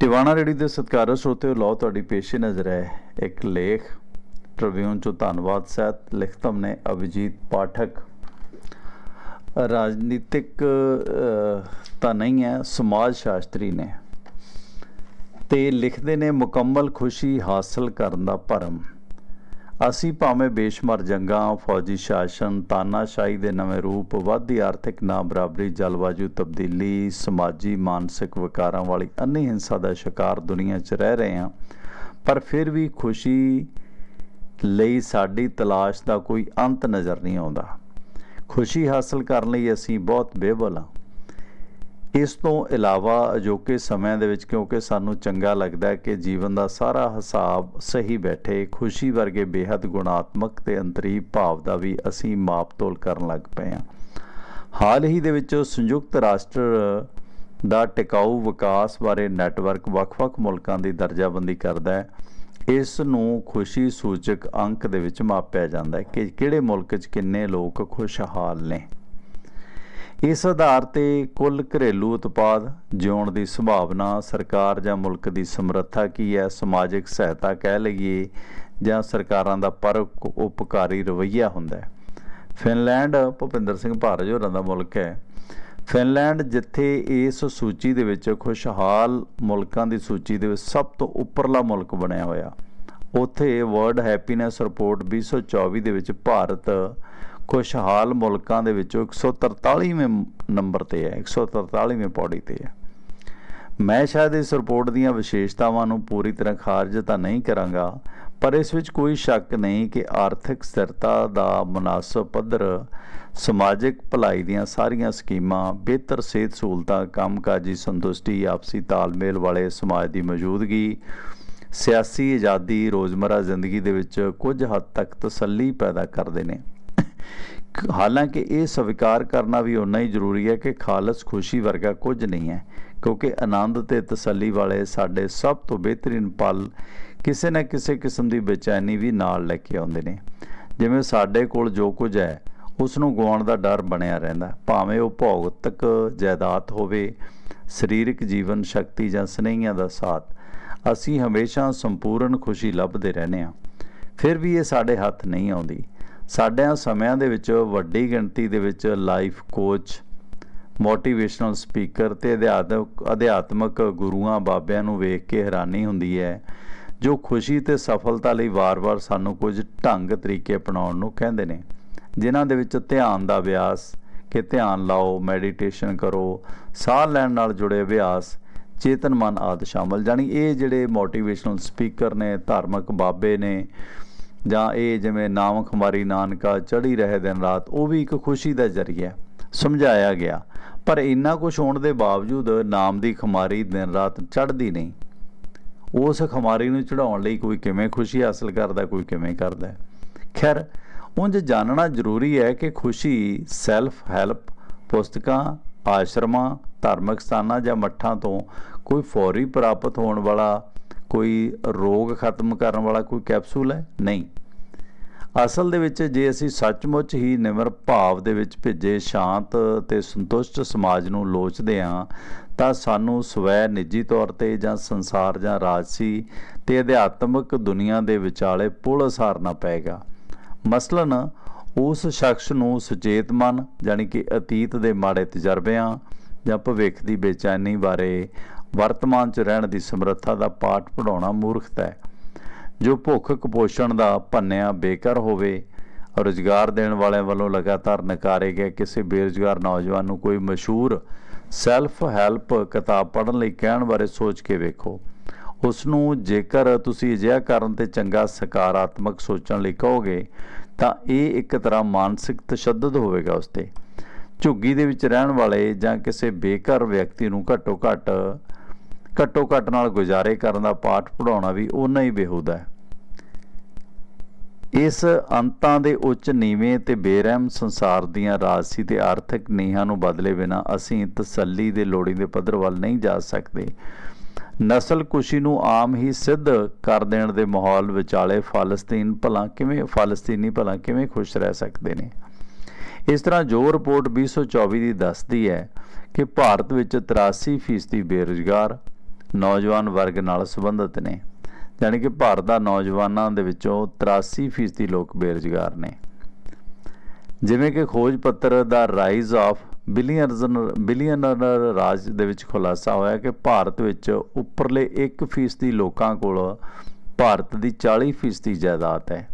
Tiwana radio ਦੇ ਸਤਿਕਾਰ ਸਰੋਤੇ ਲਓ ਤੁਹਾਡੀ ਪੇਸ਼ੇ ਨਜ਼ਰ ਹੈ ਇੱਕ ਲੇਖ ਟ੍ਰਿਬਿਊਨ ਚੋਂ ਧੰਨਵਾਦ ਸਹਿਤ ਲਿਖਤਮ ਨੇ ਅਭਿਜੀਤ ਪਾਠਕ। ਰਾਜਨੀਤਿਕ ਤਾਂ ਨਹੀਂ ਹੈ, ਸਮਾਜ ਸ਼ਾਸਤਰੀ ਨੇ। ਤੇ ਲਿਖਦੇ ਨੇ ਮੁਕੰਮਲ ਖੁਸ਼ੀ ਹਾਸਲ ਕਰਨ ਦਾ ਭਰਮ। ਅਸੀਂ ਭਾਵੇਂ ਬੇਸ਼ੁਮਾਰ ਜੰਗਾਂ, ਫੌਜੀ ਸ਼ਾਸਨ, ਤਾਨਾਸ਼ਾਹੀ ਦੇ ਨਵੇਂ ਰੂਪ, ਵੱਧਦੀ ਆਰਥਿਕ ਨਾ ਬਰਾਬਰੀ ਜਲਵਾਯੂ ਤਬਦੀਲੀ, ਸਮਾਜੀ, ਮਾਨਸਿਕ ਵਿਕਾਰਾਂ ਵਾਲੀ ਅੰਨੀ ਹਿੰਸਾ ਦਾ ਸ਼ਿਕਾਰ ਦੁਨੀਆ 'ਚ ਰਹਿ ਰਹੇ ਹਾਂ, ਪਰ ਫਿਰ ਵੀ ਖੁਸ਼ੀ ਲਈ ਸਾਡੀ ਤਲਾਸ਼ ਦਾ ਕੋਈ ਅੰਤ ਨਜ਼ਰ ਨਹੀਂ ਆਉਂਦਾ। ਖੁਸ਼ੀ ਹਾਸਲ ਕਰਨ ਲਈ ਅਸੀਂ ਬਹੁਤ ਬੇਬਲ ਹਾਂ। ਇਸ ਤੋਂ ਇਲਾਵਾ ਅਜੋਕੇ ਸਮਿਆਂ ਦੇ ਵਿੱਚ ਕਿਉਂਕਿ ਸਾਨੂੰ ਚੰਗਾ ਲੱਗਦਾ ਕਿ ਜੀਵਨ ਦਾ ਸਾਰਾ ਹਿਸਾਬ ਸਹੀ ਬੈਠੇ, ਖੁਸ਼ੀ ਵਰਗੇ ਬੇहद ਗੁਣਾਤਮਕ ਤੇ ਅੰਤਰੀ ਭਾਵ ਦਾ ਵੀ ਅਸੀਂ ਮਾਪਤੋਲ ਕਰਨ ਲੱਗ ਪਏ ਹਾਂ। ਹਾਲ ਹੀ ਦੇ ਵਿੱਚ ਸੰਯੁਕਤ ਰਾਸ਼ਟਰ ਦਾ ਟਿਕਾਊ ਵਿਕਾਸ ਬਾਰੇ ਨੈਟਵਰਕ ਵੱਖ-ਵੱਖ ਮੁਲਕਾਂ ਦੀ ਦਰਜਾਬੰਦੀ ਕਰਦਾ ਹੈ। ਇਸ ਨੂੰ ਖੁਸ਼ੀ ਸੂਚਕ ਅੰਕ ਦੇ ਵਿੱਚ ਮਾਪਿਆ ਜਾਂਦਾ ਹੈ ਕਿ ਕਿਹੜੇ ਮੁਲਕ 'ਚ ਕਿੰਨੇ ਲੋਕ ਖੁਸ਼ਹਾਲ ਨੇ। ਇਸ ਆਧਾਰ ਤੇ ਕੁੱਲ ਘਰੇਲੂ ਉਤਪਾਦ ਜਿਉਣ ਦੀ ਸੰਭਾਵਨਾ ਸਰਕਾਰ ਜਾਂ ਮੁਲਕ ਦੀ ਸਮਰੱਥਾ ਕੀ ਹੈ, ਸਮਾਜਿਕ ਸਹਾਇਤਾ ਕਹਿ ਲਈਏ ਜਾਂ ਸਰਕਾਰਾਂ ਦਾ ਪਰ ਉਪਕਾਰੀ ਰਵੱਈਆ ਹੁੰਦਾ ਹੈ। ਫਿਨਲੈਂਡ, ਭੁਪਿੰਦਰ ਸਿੰਘ ਭਾਰਜ ਹੋਰਾਂ ਦਾ ਮੁਲਕ ਹੈ। ਫਿਨਲੈਂਡ ਜਿੱਥੇ ਇਸ ਸੂਚੀ ਦੇ ਵਿੱਚ ਖੁਸ਼ਹਾਲ ਮੁਲਕਾਂ ਦੀ ਸੂਚੀ ਦੇ ਵਿੱਚ ਸਭ ਤੋਂ ਉੱਪਰਲਾ ਮੁਲਕ ਬਣਿਆ ਹੋਇਆ, ਉੱਥੇ ਵਰਲਡ ਹੈਪੀਨੈਸ ਰਿਪੋਰਟ 2024 ਦੇ ਵਿੱਚ ਭਾਰਤ ਖੁਸ਼ਹਾਲ ਮੁਲਕਾਂ ਦੇ ਵਿੱਚੋਂ 143ਵੇਂ ਨੰਬਰ ਤੇ ਹੈ 143ਵੇਂ ਪੌੜੀ ਤੇ ਹੈ। ਮੈਂ ਸ਼ਾਇਦ ਇਸ ਰਿਪੋਰਟ ਦੀਆਂ ਵਿਸ਼ੇਸ਼ਤਾਵਾਂ ਨੂੰ ਪੂਰੀ ਤਰ੍ਹਾਂ ਖਾਰਜ ਤਾਂ ਨਹੀਂ ਕਰਾਂਗਾ, ਪਰ ਇਸ ਵਿੱਚ ਕੋਈ ਸ਼ੱਕ ਨਹੀਂ ਕਿ ਆਰਥਿਕ ਸਥਿਰਤਾ ਦਾ ਮੁਨਾਸਬ ਪੱਧਰ, ਸਮਾਜਿਕ ਭਲਾਈ ਦੀਆਂ ਸਾਰੀਆਂ ਸਕੀਮਾਂ, ਬਿਹਤਰ ਸਿਹਤ ਸਹੂਲਤਾਂ, ਕੰਮਕਾਜੀ ਸੰਤੁਸ਼ਟੀ, ਆਪਸੀ ਤਾਲਮੇਲ ਵਾਲੇ ਸਮਾਜ ਦੀ ਮੌਜੂਦਗੀ, ਸਿਆਸੀ ਆਜ਼ਾਦੀ, ਰੋਜ਼ਮਰਾ ਜ਼ਿੰਦਗੀ ਦੇ ਵਿੱਚ ਕੁਝ ਹੱਦ ਤੱਕ ਤਸੱਲੀ ਪੈਦਾ ਕਰਦੇ ਨੇ। ਹਾਲਾਂਕਿ ਇਹ ਸਵੀਕਾਰ ਕਰਨਾ ਵੀ ਉਨਾ ਹੀ ਜ਼ਰੂਰੀ ਹੈ ਕਿ ਖਾਲਸ ਖੁਸ਼ੀ ਵਰਗਾ ਕੁਝ ਨਹੀਂ ਹੈ, ਕਿਉਂਕਿ ਆਨੰਦ ਤੇ ਤਸੱਲੀ ਵਾਲੇ ਸਾਡੇ ਸਭ ਤੋਂ ਬਿਹਤਰੀਨ ਪਲ ਕਿਸੇ ਨਾ ਕਿਸੇ ਕਿਸਮ ਦੀ ਬੇਚੈਨੀ ਵੀ ਨਾਲ ਲੈ ਕੇ ਆਉਂਦੇ ਨੇ। ਜਿਵੇਂ ਸਾਡੇ ਕੋਲ ਜੋ ਕੁਝ ਹੈ ਉਸ ਨੂੰ ਗਵਾਉਣ ਦਾ ਡਰ ਬਣਿਆ ਰਹਿੰਦਾ। ਭਾਵੇਂ ਉਹ ਭੌਗਤਿਕ ਜਾਇਦਾਦ ਹੋਵੇ, ਸਰੀਰਕ ਜੀਵਨ ਸ਼ਕਤੀ ਜਾਂ ਸਨੇਹੀਆਂ ਦਾ ਸਾਥ, ਅਸੀਂ ਹਮੇਸ਼ਾ ਸੰਪੂਰਨ ਖੁਸ਼ੀ ਲੱਭਦੇ ਰਹਿੰਦੇ ਹਾਂ। ਫਿਰ ਵੀ ਇਹ ਸਾਡੇ ਹੱਥ ਨਹੀਂ ਆਉਂਦੀ। ਸਾਡਿਆਂ ਸਮਿਆਂ ਦੇ ਵਿੱਚ ਵੱਡੀ ਗਿਣਤੀ ਦੇ ਵਿੱਚ ਲਾਈਫ ਕੋਚ, ਮੋਟੀਵੇਸ਼ਨਲ ਸਪੀਕਰ ਤੇ ਅਧਿਆਤਮਕ ਅਧਿਆਤਮਕ ਗੁਰੂਆਂ ਬਾਬਿਆਂ ਨੂੰ ਵੇਖ ਕੇ ਹੈਰਾਨੀ ਹੁੰਦੀ ਹੈ, ਜੋ ਖੁਸ਼ੀ ਤੇ ਸਫਲਤਾ ਲਈ ਵਾਰ-ਵਾਰ ਸਾਨੂੰ ਕੁਝ ਢੰਗ ਤਰੀਕੇ ਅਪਣਾਉਣ ਨੂੰ ਕਹਿੰਦੇ ਨੇ, ਜਿਨ੍ਹਾਂ ਦੇ ਵਿੱਚ ਧਿਆਨ ਦਾ ਅਭਿਆਸ, ਕਿ ਧਿਆਨ ਲਾਓ, ਮੈਡੀਟੇਸ਼ਨ ਕਰੋ, ਸਾਹ ਲੈਣ ਨਾਲ ਜੁੜੇ ਅਭਿਆਸ, ਚੇਤਨ ਮਨ ਆਦਿ ਸ਼ਾਮਲ। ਜਾਣੀ ਇਹ ਜਿਹੜੇ ਮੋਟੀਵੇਸ਼ਨਲ ਸਪੀਕਰ ਨੇ, ਧਾਰਮਿਕ ਬਾਬੇ ਨੇ ਜਾਂ ਇਹ ਜਿਵੇਂ ਨਾਮ ਖੁਮਾਰੀ ਨਾਨਕਾ ਚੜੀ ਰਹੇ ਦਿਨ ਰਾਤ, ਉਹ ਵੀ ਇੱਕ ਖੁਸ਼ੀ ਦਾ ਜ਼ਰੀਆ ਸਮਝਾਇਆ ਗਿਆ। ਪਰ ਇੰਨਾ ਕੁਝ ਹੋਣ ਦੇ ਬਾਵਜੂਦ ਨਾਮ ਦੀ ਖੁਮਾਰੀ ਦਿਨ ਰਾਤ ਚੜਦੀ ਨਹੀਂ। ਉਸ ਖੁਮਾਰੀ ਨੂੰ ਚੜਾਉਣ ਲਈ ਕੋਈ ਕਿਵੇਂ ਖੁਸ਼ੀ ਹਾਸਲ ਕਰਦਾ, ਕੋਈ ਕਿਵੇਂ ਕਰਦਾ ਖੈਰ, ਉਂਝ ਜਾਣਨਾ ਜ਼ਰੂਰੀ ਹੈ ਕਿ ਖੁਸ਼ੀ ਸੈਲਫ ਹੈਲਪ, ਪੁਸਤਕਾਂ, ਆਸ਼ਰਮਾਂ, ਧਾਰਮਿਕ ਸਥਾਨਾਂ ਜਾਂ ਮੱਠਾਂ ਤੋਂ ਕੋਈ ਫੌਰੀ ਪ੍ਰਾਪਤ ਹੋਣ ਵਾਲਾ ਕੋਈ ਰੋਗ ਖਤਮ ਕਰਨ ਵਾਲਾ ਕੋਈ ਕੈਪਸੂਲ ਹੈ? ਨਹੀਂ। ਅਸਲ ਦੇ ਵਿੱਚ ਜੇ ਅਸੀਂ ਸੱਚਮੁੱਚ ਹੀ ਨਿਮਰ ਭਾਵ ਦੇ ਵਿੱਚ ਭਿੱਜੇ ਸ਼ਾਂਤ ਤੇ ਸੰਤੁਸ਼ਟ ਸਮਾਜ ਨੂੰ ਲੋਚਦੇ ਹਾਂ, ਤਾਂ ਸਾਨੂੰ ਸਵੈ ਨਿੱਜੀ ਤੌਰ ਤੇ ਜਾਂ ਸੰਸਾਰ ਜਾਂ ਰਾਜਸੀ ਤੇ ਅਧਿਆਤਮਕ ਦੁਨੀਆ ਦੇ ਵਿਚਾਲੇ ਪੁਲ ਸਾਰਨਾ ਪਏਗਾ। ਮਸਲਨ, ਉਸ ਸ਼ਖਸ ਨੂੰ ਸੁਚੇਤ ਮਨ ਜਾਨੀ ਕਿ ਅਤੀਤ ਦੇ ਮਾੜੇ ਤਜਰਬਿਆਂ ਜਾਂ ਭਵਿੱਖ ਦੀ ਬੇਚੈਨੀ ਬਾਰੇ ਵਰਤਮਾਨ 'ਚ ਰਹਿਣ ਦੀ ਸਮਰੱਥਾ ਦਾ ਪਾਠ ਪੜਾਉਣਾ ਮੂਰਖਤਾ ਹੈ। ਜੋ ਭੁੱਖ ਕੁਪੋਸ਼ਣ ਦਾ ਭੰਨਿਆ ਬੇਕਰ ਹੋਵੇ, ਰੁਜ਼ਗਾਰ ਦੇਣ ਵਾਲਿਆਂ ਵੱਲੋਂ ਲਗਾਤਾਰ ਨਕਾਰੇ ਗਏ ਕਿਸੇ ਬੇਰੁਜ਼ਗਾਰ ਨੌਜਵਾਨ ਨੂੰ ਕੋਈ ਮਸ਼ਹੂਰ ਸੈਲਫ ਹੈਲਪ ਕਿਤਾਬ ਪੜ੍ਹਨ ਲਈ ਕਹਿਣ ਬਾਰੇ ਸੋਚ ਕੇ ਵੇਖੋ। ਉਸ ਨੂੰ ਜੇਕਰ ਤੁਸੀਂ ਅਜਿਹਾ ਕਰਨ ਤੇ ਚੰਗਾ ਸਕਾਰਾਤਮਕ ਸੋਚਣ ਲਈ ਕਹੋਗੇ, ਤਾਂ ਇਹ ਇੱਕ ਤਰ੍ਹਾਂ ਮਾਨਸਿਕ ਤਸ਼ੱਦਦ ਹੋਵੇਗਾ ਉਸ ਤੇ ਝੁੱਗੀ ਦੇ ਵਿੱਚ ਰਹਿਣ ਵਾਲੇ ਜਾਂ ਕਿਸੇ ਬੇਘਰ ਵਿਅਕਤੀ ਨੂੰ ਘੱਟੋ ਘੱਟ ਘੱਟੋ ਘੱਟ ਨਾਲ ਗੁਜ਼ਾਰੇ ਕਰਨ ਦਾ ਪਾਠ ਪੜਾਉਣਾ ਵੀ ਉਨਾ ਹੀ ਬੇਹੂਦਾ ਹੈ। ਇਸ ਅੰਤਾਂ ਦੇ ਉੱਚ ਨੀਵੇਂ ਤੇ ਬੇਰਹਿਮ ਸੰਸਾਰ ਦੀਆਂ ਰਾਜਸੀ ਤੇ ਆਰਥਿਕ ਨੀਹਾਂ ਨੂੰ ਬਦਲੇ ਬਿਨਾ ਅਸੀਂ ਤਸੱਲੀ ਦੇ ਲੋੜੀਂਦੇ ਪੱਧਰ ਵੱਲ ਨਹੀਂ ਜਾ ਸਕਦੇ। ਨਸਲ ਕੁਸ਼ੀ ਨੂੰ ਆਮ ਹੀ ਸਿੱਧ ਕਰ ਦੇਣ ਦੇ ਮਾਹੌਲ ਵਿਚਾਲੇ ਫਲਸਤੀਨ ਭਲਾ ਕਿਵੇਂ ਫਲਸਤੀਨੀ ਭਲਾ ਕਿਵੇਂ ਖੁਸ਼ ਰਹਿ ਸਕਦੇ ਨੇ। ਇਸ ਤਰ੍ਹਾਂ ਜੋ ਰਿਪੋਰਟ 2024 ਦੀ ਦੱਸਦੀ ਹੈ ਕਿ ਭਾਰਤ ਵਿੱਚ 83% ਬੇਰੁਜ਼ਗਾਰ ਨੌਜਵਾਨ ਵਰਗ ਨਾਲ ਸੰਬੰਧਿਤ ਨੇ ਯਾਨੀ ਕਿ ਭਾਰਤ ਦਾ ਨੌਜਵਾਨਾਂ ਦੇ ਵਿੱਚੋਂ 83% ਲੋਕ ਬੇਰੁਜ਼ਗਾਰ ਨੇ। ਜਿਵੇਂ ਕਿ ਖੋਜ ਪੱਤਰ ਦਾ rise of billionaire billionaire Raj ਦੇ ਵਿੱਚ ਖੁਲਾਸਾ ਹੋਇਆ ਕਿ ਭਾਰਤ ਵਿੱਚ ਉੱਪਰਲੇ 1% ਲੋਕਾਂ ਕੋਲ ਭਾਰਤ ਦੀ 40% ਜਾਇਦਾਦ ਹੈ।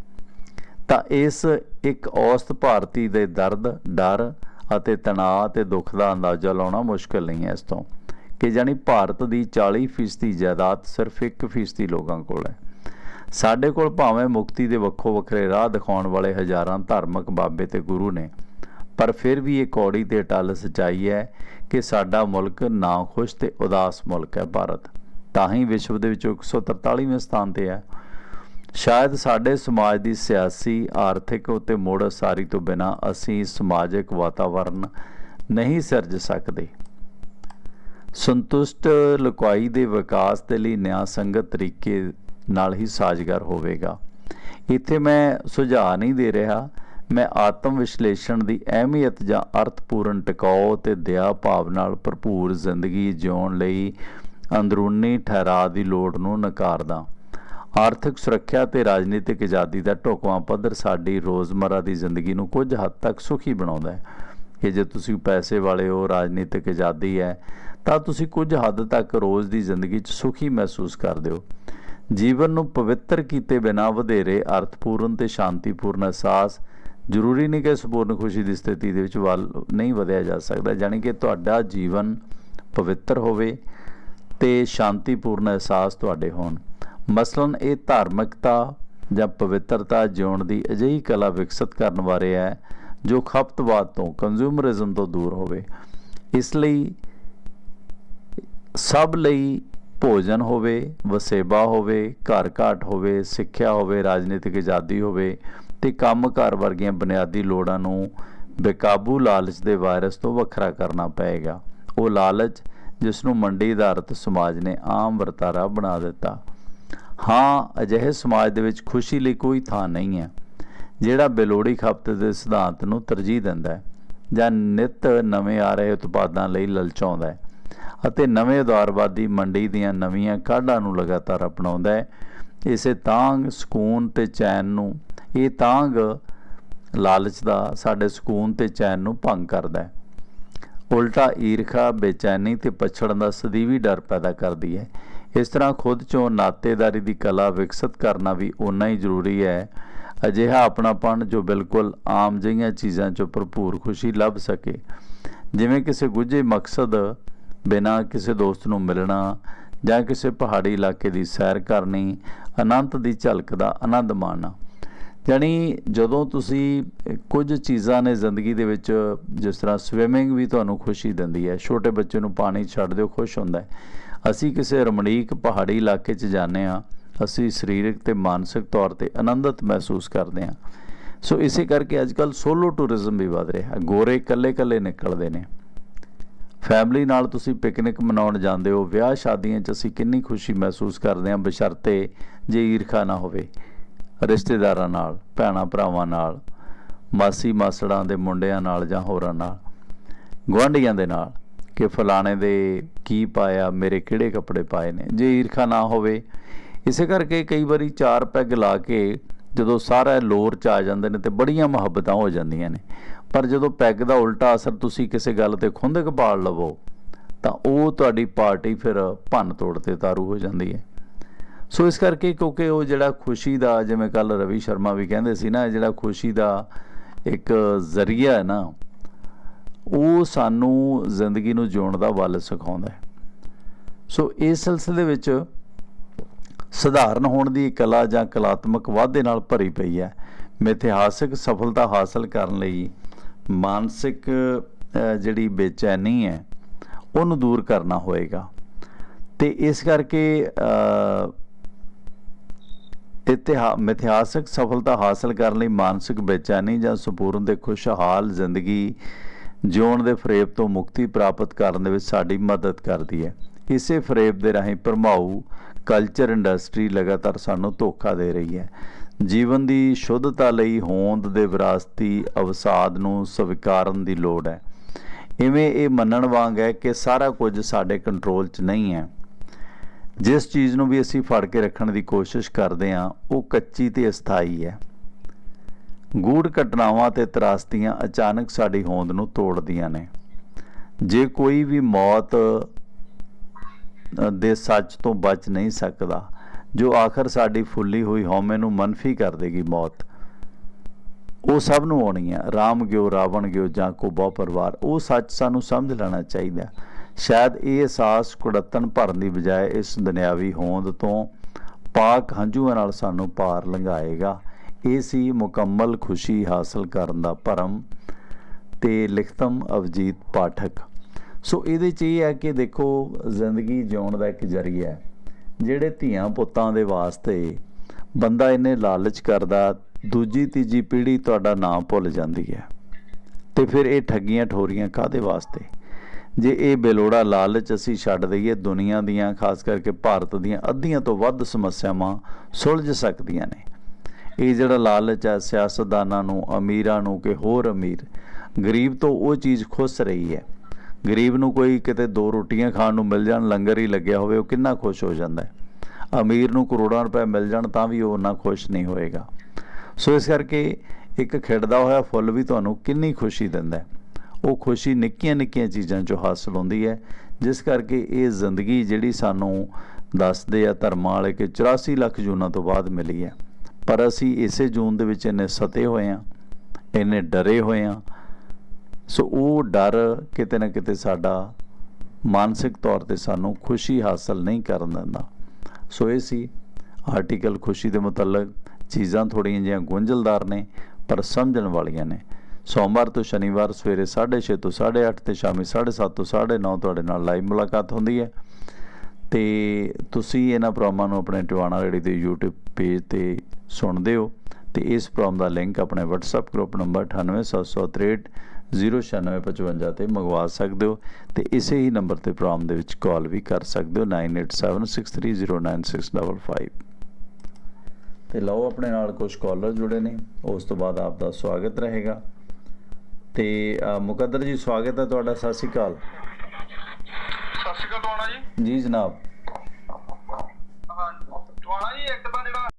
ਤਾਂ ਇਸ ਇੱਕ ਔਸਤ ਭਾਰਤੀ ਦੇ ਦਰਦ, ਡਰ ਅਤੇ ਤਣਾਅ ਤੇ ਦੁੱਖ ਦਾ ਅੰਦਾਜ਼ਾ ਲਾਉਣਾ ਮੁਸ਼ਕਲ ਨਹੀਂ ਹੈ ਇਸ ਤੋਂ। ਕਿ ਜਾਨੀ ਭਾਰਤ ਦੀ 40% ਜਾਇਦਾਦ ਸਿਰਫ 1% ਲੋਕਾਂ ਕੋਲ ਹੈ। ਸਾਡੇ ਕੋਲ ਭਾਵੇਂ ਮੁਕਤੀ ਦੇ ਵੱਖੋ ਵੱਖਰੇ ਰਾਹ ਦਿਖਾਉਣ ਵਾਲੇ ਹਜ਼ਾਰਾਂ ਧਾਰਮਿਕ ਬਾਬੇ ਤੇ ਗੁਰੂ ਨੇ, ਪਰ ਫਿਰ ਵੀ ਇਹ ਕੌੜੀ ਤੇ ਟਲ ਸਚਾਈ ਹੈ ਕਿ ਸਾਡਾ ਮੁਲਕ ਨਾ ਖੁਸ਼ ਤੇ ਉਦਾਸ ਮੁਲਕ ਹੈ ਭਾਰਤ। ਤਾਂ ਹੀ ਵਿਸ਼ਵ ਦੇ ਵਿੱਚ 143ਵੇਂ ਸਥਾਨ ਤੇ ਹੈ। ਸ਼ਾਇਦ ਸਾਡੇ ਸਮਾਜ ਦੀ ਸਿਆਸੀ, ਆਰਥਿਕ ਉਤੇ ਮੋੜ ਸਾਰੀ ਤੋਂ ਬਿਨਾ ਅਸੀਂ ਸਮਾਜਿਕ ਵਾਤਾਵਰਣ ਨਹੀਂ ਸਿਰਜ ਸਕਦੇ। ਸੰਤੁਸ਼ਟ ਲੁਕਾਈ ਦੇ ਵਿਕਾਸ ਦੇ ਲਈ ਨਿਆਂ ਸੰਗਤ ਤਰੀਕੇ ਨਾਲ ਹੀ ਸਾਜਗਾਰ ਹੋਵੇਗਾ। ਇੱਥੇ ਮੈਂ ਸੁਝਾਅ ਨਹੀਂ ਦੇ ਰਿਹਾ। ਮੈਂ ਆਤਮ ਵਿਸ਼ਲੇਸ਼ਣ ਦੀ ਅਹਿਮੀਅਤ ਜਾਂ ਅਰਥਪੂਰਨ ਟਿਕਾਓ ਤੇ ਦਇਆ ਭਾਵ ਨਾਲ ਭਰਪੂਰ ਜ਼ਿੰਦਗੀ ਜਿਉਣ ਲਈ ਅੰਦਰੂਨੀ ਠਹਿਰਾਅ ਦੀ ਲੋੜ ਨੂੰ ਨਕਾਰਦਾ। ਆਰਥਿਕ ਸੁਰੱਖਿਆ ਤੇ ਰਾਜਨੀਤਿਕ ਆਜ਼ਾਦੀ ਦਾ ਢੋਕਵਾਂ ਪੱਧਰ ਸਾਡੀ ਰੋਜ਼ਮਰਾ ਦੀ ਜ਼ਿੰਦਗੀ ਨੂੰ ਕੁਝ ਹੱਦ ਤੱਕ ਸੁਖੀ ਬਣਾਉਂਦਾ ਹੈ। ਕਿ ਜੇ ਤੁਸੀਂ ਪੈਸੇ ਵਾਲੇ ਹੋ, ਰਾਜਨੀਤਿਕ ਆਜ਼ਾਦੀ ਹੈ, ਤਾਂ ਤੁਸੀਂ ਕੁਝ ਹੱਦ ਤੱਕ ਰੋਜ਼ ਦੀ ਜ਼ਿੰਦਗੀ 'ਚ ਸੁਖੀ ਮਹਿਸੂਸ ਕਰਦੇ ਹੋ। ਜੀਵਨ ਨੂੰ ਪਵਿੱਤਰ ਕੀਤੇ ਬਿਨਾ ਵਧੇਰੇ ਅਰਥਪੂਰਨ ਤੇ ਸ਼ਾਂਤੀਪੂਰਨ ਅਹਿਸਾਸ ਜ਼ਰੂਰੀ ਨਹੀਂ ਕਿ ਸੰਪੂਰਨ ਖੁਸ਼ੀ ਦੀ ਸਥਿਤੀ ਦੇ ਵਿੱਚ ਵੱਲ ਨਹੀਂ ਵਧਿਆ ਜਾ ਸਕਦਾ ਜਾਨੀ ਕਿ ਤੁਹਾਡਾ ਜੀਵਨ ਪਵਿੱਤਰ ਹੋਵੇ ਤੇ ਸ਼ਾਂਤੀਪੂਰਨ ਅਹਿਸਾਸ ਤੁਹਾਡੇ ਹੋਣ। ਮਸਲਨ, ਇਹ ਧਾਰਮਿਕਤਾ ਜਾਂ ਪਵਿੱਤਰਤਾ ਜਿਉਣ ਦੀ ਅਜਿਹੀ ਕਲਾ ਵਿਕਸਿਤ ਕਰਨ ਬਾਰੇ ਹੈ ਜੋ ਖਪਤਵਾਦ ਤੋਂ ਕੰਜ਼ਿਊਮਰਿਜ਼ਮ ਤੋਂ ਦੂਰ ਹੋਵੇ, ਇਸ ਲਈ ਸਭ ਲਈ ਭੋਜਨ ਹੋਵੇ, ਵਸੇਬਾ ਹੋਵੇ, ਘਰ ਘਾਟ ਹੋਵੇ, ਸਿੱਖਿਆ ਹੋਵੇ, ਰਾਜਨੀਤਿਕ ਆਜ਼ਾਦੀ ਹੋਵੇ ਤੇ ਕੰਮ-ਕਾਰ ਵਰਗੀਆਂ ਬੁਨਿਆਦੀ ਲੋੜਾਂ ਨੂੰ ਬੇਕਾਬੂ ਲਾਲਚ ਦੇ ਵਾਇਰਸ ਤੋਂ ਵੱਖਰਾ ਕਰਨਾ ਪਏਗਾ। ਉਹ ਲਾਲਚ ਜਿਸ ਨੂੰ ਮੰਡੀ ਆਧਾਰਿਤ ਸਮਾਜ ਨੇ ਆਮ ਵਰਤਾਰਾ ਬਣਾ ਦਿੱਤਾ। ਹਾਂ, ਅਜਿਹੇ ਸਮਾਜ ਦੇ ਵਿੱਚ ਖੁਸ਼ੀ ਲਈ ਕੋਈ ਥਾਂ ਨਹੀਂ ਹੈ। ਜਿਹੜਾ ਬੇਲੋੜੀ ਖਪਤ ਦੇ ਸਿਧਾਂਤ ਨੂੰ ਤਰਜੀਹ ਦਿੰਦਾ ਹੈ ਜਾਂ ਨਿਤ ਨਵੇਂ ਆ ਰਹੇ ਉਤਪਾਦਾਂ ਲਈ ਲਲਚਾਉਂਦਾ ਹੈ ਅਤੇ ਨਵੇਂ ਉਦਾਰਵਾਦੀ ਮੰਡੀ ਦੀਆਂ ਨਵੀਆਂ ਕਾਢਾਂ ਨੂੰ ਲਗਾਤਾਰ ਅਪਣਾਉਂਦਾ ਹੈ, ਇਸੇ ਤਾਂਗ ਸਕੂਨ ਤੇ ਚੈਨ ਨੂੰ, ਇਹ ਤਾਂਗ ਲਾਲਚ ਦਾ ਸਾਡੇ ਸਕੂਨ ਤੇ ਚੈਨ ਨੂੰ ਭੰਗ ਕਰਦਾ ਹੈ। ਉਲਟਾ ਈਰਖਾ, ਬੇਚੈਨੀ ਤੇ ਪਛੜਨ ਦਾ ਸਦੀਵੀ ਡਰ ਪੈਦਾ ਕਰਦੀ ਹੈ। ਇਸ ਤਰ੍ਹਾਂ ਖੁਦ ਚੋਂ ਨਾਤੇਦਾਰੀ ਦੀ ਕਲਾ ਵਿਕਸਿਤ ਕਰਨਾ ਵੀ ਉਨਾ ਹੀ ਜ਼ਰੂਰੀ ਹੈ ਅਜਿਹਾ ਆਪਣਾਪਣ ਜੋ ਬਿਲਕੁਲ ਆਮ ਜਿਹੀਆਂ ਚੀਜ਼ਾਂ 'ਚੋਂ ਭਰਪੂਰ ਖੁਸ਼ੀ ਲੱਭ ਸਕੇ। ਜਿਵੇਂ ਕਿਸੇ ਗੁੱਝੇ ਮਕਸਦ ਬਿਨਾਂ ਕਿਸੇ ਦੋਸਤ ਨੂੰ ਮਿਲਣਾ ਜਾਂ ਕਿਸੇ ਪਹਾੜੀ ਇਲਾਕੇ ਦੀ ਸੈਰ ਕਰਨੀ, ਅਨੰਤ ਦੀ ਝਲਕ ਦਾ ਆਨੰਦ ਮਾਣਨਾ। ਯਾਨੀ ਜਦੋਂ ਤੁਸੀਂ ਕੁਝ ਚੀਜ਼ਾਂ ਨੇ ਜ਼ਿੰਦਗੀ ਦੇ ਵਿੱਚ, ਜਿਸ ਤਰ੍ਹਾਂ ਸਵਿਮਿੰਗ ਵੀ ਤੁਹਾਨੂੰ ਖੁਸ਼ੀ ਦਿੰਦੀ ਹੈ, ਛੋਟੇ ਬੱਚੇ ਨੂੰ ਪਾਣੀ ਛੱਡ ਦਿਓ, ਖੁਸ਼ ਹੁੰਦਾ ਹੈ। ਅਸੀਂ ਕਿਸੇ ਰਮਣੀਕ ਪਹਾੜੀ ਇਲਾਕੇ 'ਚ ਜਾਂਦੇ ਆ ਅਸੀਂ ਸਰੀਰਕ ਤੇ ਮਾਨਸਿਕ ਤੌਰ ਤੇ ਆਨੰਦਿਤ ਮਹਿਸੂਸ ਕਰਦੇ ਹਾਂ। ਸੋ ਇਸੇ ਕਰਕੇ ਅੱਜਕੱਲ ਸੋਲੋ ਟੂਰਿਜ਼ਮ ਵੀ ਵਧ ਰਿਹਾ। ਗੋਰੇ ਇਕੱਲੇ-ਇਕੱਲੇ ਨਿਕਲਦੇ ਨੇ। ਫੈਮਿਲੀ ਨਾਲ ਤੁਸੀਂ ਪਿਕਨਿਕ ਮਨਾਉਣ ਜਾਂਦੇ ਹੋ। ਵਿਆਹ ਸ਼ਾਦੀਆਂ 'ਚ ਅਸੀਂ ਕਿੰਨੀ ਖੁਸ਼ੀ ਮਹਿਸੂਸ ਕਰਦੇ ਹਾਂ, ਬਸ਼ਰਤੇ ਜੇ ਈਰਖਾ ਨਾ ਹੋਵੇ। ਰਿਸ਼ਤੇਦਾਰਾਂ ਨਾਲ, ਭੈਣਾ ਭਰਾਵਾਂ ਨਾਲ, ਮਾਸੀ ਮਾਸੜਾਂ ਦੇ ਮੁੰਡਿਆਂ ਨਾਲ ਜਾਂ ਹੋਰਾਂ ਨਾਲ। ਗੁਆਂਢੀਆਂ ਦੇ ਨਾਲ ਕਿ ਫਲਾਣੇ ਦੇ ਕੀ ਪਾਇਆ, ਮੇਰੇ ਕਿਹੜੇ ਕੱਪੜੇ ਪਾਏ ਨੇ? ਜੇ ਈਰਖਾ ਨਾ ਹੋਵੇ ਇਸੇ ਕਰਕੇ ਕਈ ਵਾਰੀ ਚਾਰ ਪੈਗ ਲਾ ਕੇ ਜਦੋਂ ਸਾਰਾ ਲੋਰ ਚ ਆ ਜਾਂਦੇ ਨੇ ਤੇ ਬੜੀਆਂ ਮੁਹੱਬਤਾਂ ਹੋ ਜਾਂਦੀਆਂ ਨੇ। ਪਰ ਜਦੋਂ ਪੈਗ ਦਾ ਉਲਟਾ ਅਸਰ ਤੁਸੀਂ ਕਿਸੇ ਗੱਲ ਤੇ ਖੁੰਦਕ ਪਾਲ ਲਵੋ, ਤਾਂ ਉਹ ਤੁਹਾਡੀ ਪਾਰਟੀ ਫਿਰ ਭੰਨ ਤੋੜ ਤੇ ਤਾਰੂ ਹੋ ਜਾਂਦੀ ਹੈ। ਸੋ ਇਸ ਕਰਕੇ ਕਿਉਂਕਿ ਉਹ ਜਿਹੜਾ ਖੁਸ਼ੀ ਦਾ, ਜਿਵੇਂ ਕੱਲ ਰਵੀ ਸ਼ਰਮਾ ਵੀ ਕਹਿੰਦੇ ਸੀ ਨਾ ਜਿਹੜਾ ਖੁਸ਼ੀ ਦਾ ਇੱਕ ਜ਼ਰੀਆ ਹੈ ਨਾ, ਉਹ ਸਾਨੂੰ ਜ਼ਿੰਦਗੀ ਨੂੰ ਜਿਉਣ ਦਾ ਵੱਲ ਸਿਖਾਉਂਦਾ ਹੈ। ਸੋ ਇਸ ਸਿਲਸਿਲੇ ਵਿੱਚ ਸਧਾਰਨ ਹੋਣ ਦੀ ਕਲਾ ਜਾਂ ਕਲਾਤਮਕ ਵਾਧੇ ਨਾਲ ਭਰੀ ਪਈ ਹੈ। ਮਿਥਿਹਾਸਿਕ ਸਫਲਤਾ ਹਾਸਲ ਕਰਨ ਲਈ ਮਾਨਸਿਕ ਜਿਹੜੀ ਬੇਚੈਨੀ ਹੈ, ਉਹਨੂੰ ਦੂਰ ਕਰਨਾ ਹੋਏਗਾ। ਤੇ ਇਸ ਕਰਕੇ ਇਤਿਹਾ, ਮਿਥਿਹਾਸਿਕ ਸਫਲਤਾ ਹਾਸਲ ਕਰਨ ਲਈ ਮਾਨਸਿਕ ਬੇਚੈਨੀ ਜਾਂ ਸੰਪੂਰਨ ਦੇ ਖੁਸ਼ਹਾਲ ਜ਼ਿੰਦਗੀ ਜਿਉਣ ਦੇ ਫਰੇਬ ਤੋਂ ਮੁਕਤੀ ਪ੍ਰਾਪਤ ਕਰਨ ਦੇ ਵਿੱਚ ਸਾਡੀ ਮਦਦ ਕਰਦੀ ਹੈ। ਇਸੇ ਫਰੇਬ ਦੇ ਰਾਹੀਂ ਭਰਮਾਊ ਕਲਚਰ ਇੰਡਸਟਰੀ ਲਗਾਤਾਰ ਸਾਨੂੰ ਧੋਖਾ ਦੇ ਰਹੀ ਹੈ। ਜੀਵਨ ਦੀ ਸ਼ੁੱਧਤਾ ਲਈ ਹੋਂਦ ਦੇ ਵਿਰਾਸਤੀ ਅਵਸਾਦ ਨੂੰ ਸਵੀਕਾਰਨ ਦੀ ਲੋੜ ਹੈ। ਇਵੇਂ ਇਹ ਮੰਨਣ ਵਾਂਗ ਹੈ ਕਿ ਸਾਰਾ ਕੁਝ ਸਾਡੇ ਕੰਟਰੋਲ 'ਚ ਨਹੀਂ ਹੈ। ਜਿਸ ਚੀਜ਼ ਨੂੰ ਵੀ ਅਸੀਂ ਫੜ ਕੇ ਰੱਖਣ ਦੀ ਕੋਸ਼ਿਸ਼ ਕਰਦੇ ਹਾਂ, ਉਹ ਕੱਚੀ ਤੇ ਅਸਥਾਈ ਹੈ। ਗੂੜ ਘਟਨਾਵਾਂ ਤੇ ਤਰਾਸਦੀਆਂ ਅਚਾਨਕ ਸਾਡੀ ਹੋਂਦ ਨੂੰ ਤੋੜਦੀਆਂ ਨੇ। ਜੇ ਕੋਈ ਵੀ ਮੌਤ ਦੇ ਸੱਚ ਤੋਂ ਬਚ ਨਹੀਂ ਸਕਦਾ। ਜੋ ਆਖਰ ਸਾਡੀ ਫੁੱਲੀ ਹੋਈ ਹਉਮੈ ਨੂੰ ਮਨਫੀ ਕਰ ਦੇਗੀ ਮੌਤ। ਉਹ ਸਭ ਨੂੰ ਆਉਣੀ ਹੈ ਰਾਮ ਗਿਓ, ਰਾਵਣ ਗਿਓ ਜਾਂ ਕੋ ਬਹੁ ਪਰਿਵਾਰ। ਉਹ ਸੱਚ ਸਾਨੂੰ ਸਮਝ ਲੈਣਾ ਚਾਹੀਦਾ ਸ਼ਾਇਦ ਇਹ ਅਹਿਸਾਸ ਕੁੜੱਤਣ ਭਰਨ ਦੀ ਬਜਾਏ ਇਸ ਦੁਨਿਆਵੀ ਹੋਂਦ ਤੋਂ ਪਾਕ ਹੰਝੂਆਂ ਨਾਲ ਸਾਨੂੰ ਪਾਰ ਲੰਘਾਏਗਾ। ਇਹ ਸੀ ਮੁਕੰਮਲ ਖੁਸ਼ੀ ਹਾਸਲ ਕਰਨ ਦਾ ਭਰਮ ਤੇ ਲਿਖਤਮ ਅਵਜੀਤ ਪਾਠਕ। ਸੋ ਇਹਦੇ ਚ ਇਹ ਹੈ ਕਿ ਦੇਖੋ, ਜ਼ਿੰਦਗੀ ਜਿਉਣ ਦਾ ਇੱਕ ਜ਼ਰੀਆ ਹੈ। ਜਿਹੜੇ ਧੀਆਂ ਪੁੱਤਾਂ ਦੇ ਵਾਸਤੇ ਬੰਦਾ ਇਹਨੇ ਲਾਲਚ ਕਰਦਾ, ਦੂਜੀ, ਤੀਜੀ ਪੀੜ੍ਹੀ ਤੁਹਾਡਾ ਨਾਮ ਭੁੱਲ ਜਾਂਦੀ ਹੈ। ਤੇ ਫਿਰ ਇਹ ਠੱਗੀਆਂ ਠੋਰੀਆਂ ਕਾਦੇ ਵਾਸਤੇ? ਜੇ ਇਹ ਬੇਲੋੜਾ ਲਾਲਚ ਅਸੀਂ ਛੱਡ ਦਈਏ, ਦੁਨੀਆ ਦੀਆਂ, ਖਾਸ ਕਰਕੇ ਭਾਰਤ ਦੀਆਂ ਅੱਧੀਆਂ ਤੋਂ ਵੱਧ ਸਮੱਸਿਆਵਾਂ ਸੁਲਝ ਸਕਦੀਆਂ ਨੇ। ਇਹ ਜਿਹੜਾ ਲਾਲਚ ਹੈ, ਸਿਆਸਤਦਾਨਾਂ ਨੂੰ, ਅਮੀਰਾਂ ਨੂੰ ਕਿ ਹੋਰ ਅਮੀਰ, ਗਰੀਬ ਤੋਂ ਉਹ ਚੀਜ਼ ਖੁੱਸ ਰਹੀ ਹੈ। ਗਰੀਬ ਨੂੰ ਕੋਈ ਕਿਤੇ ਦੋ ਰੋਟੀਆਂ ਖਾਣ ਨੂੰ ਮਿਲ ਜਾਣ, ਲੰਗਰ ਹੀ ਲੱਗਿਆ ਹੋਵੇ, ਉਹ ਕਿੰਨਾ ਖੁਸ਼ ਹੋ ਜਾਂਦਾ ਹੈ। ਅਮੀਰ ਨੂੰ ਕਰੋੜਾਂ ਰੁਪਏ ਮਿਲ ਜਾਣ ਤਾਂ ਵੀ ਉਹ ਉਨਾ ਖੁਸ਼ ਨਹੀਂ ਹੋਏਗਾ। ਸੋ ਇਸ ਕਰਕੇ ਇੱਕ ਖਿੜਦਾ ਹੋਇਆ, ਫੁੱਲ ਵੀ ਤੁਹਾਨੂੰ ਕਿੰਨੀ ਖੁਸ਼ੀ ਦਿੰਦਾ ਹੈ। ਉਹ ਖੁਸ਼ੀ ਨਿੱਕੀਆਂ ਨਿੱਕੀਆਂ ਚੀਜ਼ਾਂ 'ਚੋਂ ਹਾਸਲ ਹੁੰਦੀ ਹੈ, ਜਿਸ ਕਰਕੇ ਇਹ ਜ਼ਿੰਦਗੀ ਜਿਹੜੀ ਸਾਨੂੰ ਦੱਸਦੇ ਆ ਧਰਮਾਂ ਵਾਲੇ ਕਿ 84 ਲੱਖ ਜੂਨਾਂ ਤੋਂ ਬਾਅਦ ਮਿਲੀ ਹੈ। ਪਰ ਅਸੀਂ ਇਸੇ ਜੂਨ ਦੇ ਵਿੱਚ ਇੰਨੇ ਸਤੇ ਹੋਏ ਆ ਇੰਨੇ ਡਰੇ ਹੋਏ ਆ ਸੋ ਉਹ ਡਰ ਕਿਤੇ ਨਾ ਕਿਤੇ ਸਾਡਾ ਮਾਨਸਿਕ ਤੌਰ ਤੇ ਸਾਨੂੰ ਖੁਸ਼ੀ ਹਾਸਲ ਨਹੀਂ ਕਰਨ ਦਿੰਦਾ। ਸੋ ਇਹ ਸੀ ਆਰਟੀਕਲ ਖੁਸ਼ੀ ਦੇ ਮੁਤਲਕ ਚੀਜ਼ਾਂ ਥੋੜੀਆਂ ਜਿਹੀਆਂ ਗੁੰਝਲਦਾਰ ਨੇ, ਪਰ ਸਮਝਣ ਵਾਲੀਆਂ ਨੇ। ਸੋਮਵਾਰ ਤੋਂ ਸ਼ਨੀਵਾਰ ਸਵੇਰੇ 6:30 ਤੋਂ 8:30 ਤੇ ਸ਼ਾਮੀ 7:30 ਤੋਂ 9:30 ਤੁਹਾਡੇ ਨਾਲ ਲਾਈਵ ਮੁਲਾਕਾਤ ਹੁੰਦੀ ਹੈ। ਤੇ ਤੁਸੀਂ ਇਹਨਾਂ ਪ੍ਰੋਗਰਾਮਾਂ ਨੂੰ ਆਪਣੇ ਟਿਵਾਣਾ ਰੇਡੀ ਦੇ YouTube ਪੇਜ ਤੇ ਸੁਣਦੇ ਹੋ। ਤੇ ਇਸ ਪ੍ਰੋਗਰਾਮ ਦਾ ਲਿੰਕ ਆਪਣੇ WhatsApp ਗਰੁੱਪ ਨੰਬਰ 98763 09655 ਤੇ ਮੰਗਵਾ ਸਕਦੇ ਹੋ ਤੇ ਇਸੇ ਹੀ ਨੰਬਰ ਤੇ ਪ੍ਰੋਗਰਾਮ ਦੇ ਵਿੱਚ ਕਾਲ ਵੀ ਕਰ ਸਕਦੇ ਹੋ 9876309655 ਤੇ ਲਓ ਆਪਣੇ ਨਾਲ ਕੁਝ ਕਾਲਰ ਜੁੜੇ ਨੇ ਉਸ ਤੋਂ ਬਾਅਦ ਆਪ ਦਾ ਸਵਾਗਤ ਰਹੇਗਾ ਤੇ ਮੁਕੱਦਰ ਜੀ ਸਵਾਗਤ ਹੈ ਤੁਹਾਡਾ ਸਤਿ ਸ਼੍ਰੀ ਅਕਾਲ ਸਤਿ ਸ਼੍ਰੀ ਅਕਾਲ ਜੀ ਜੀ ਜਨਾਬ